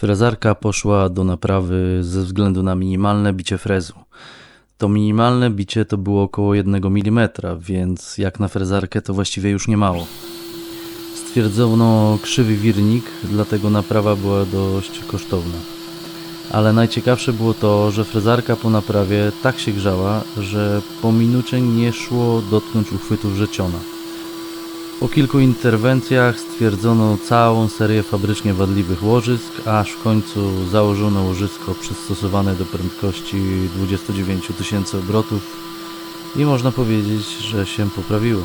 Frezarka poszła do naprawy ze względu na minimalne bicie frezu. To minimalne bicie to było około 1 mm, więc jak na frezarkę to właściwie już nie mało. Stwierdzono krzywy wirnik, dlatego naprawa była dość kosztowna. Ale najciekawsze było to, że frezarka po naprawie tak się grzała, że po minucie nie szło dotknąć uchwytów rzeciona. Po kilku interwencjach stwierdzono całą serię fabrycznie wadliwych łożysk, aż w końcu założono łożysko przystosowane do prędkości 29 tysięcy obrotów i można powiedzieć, że się poprawiło.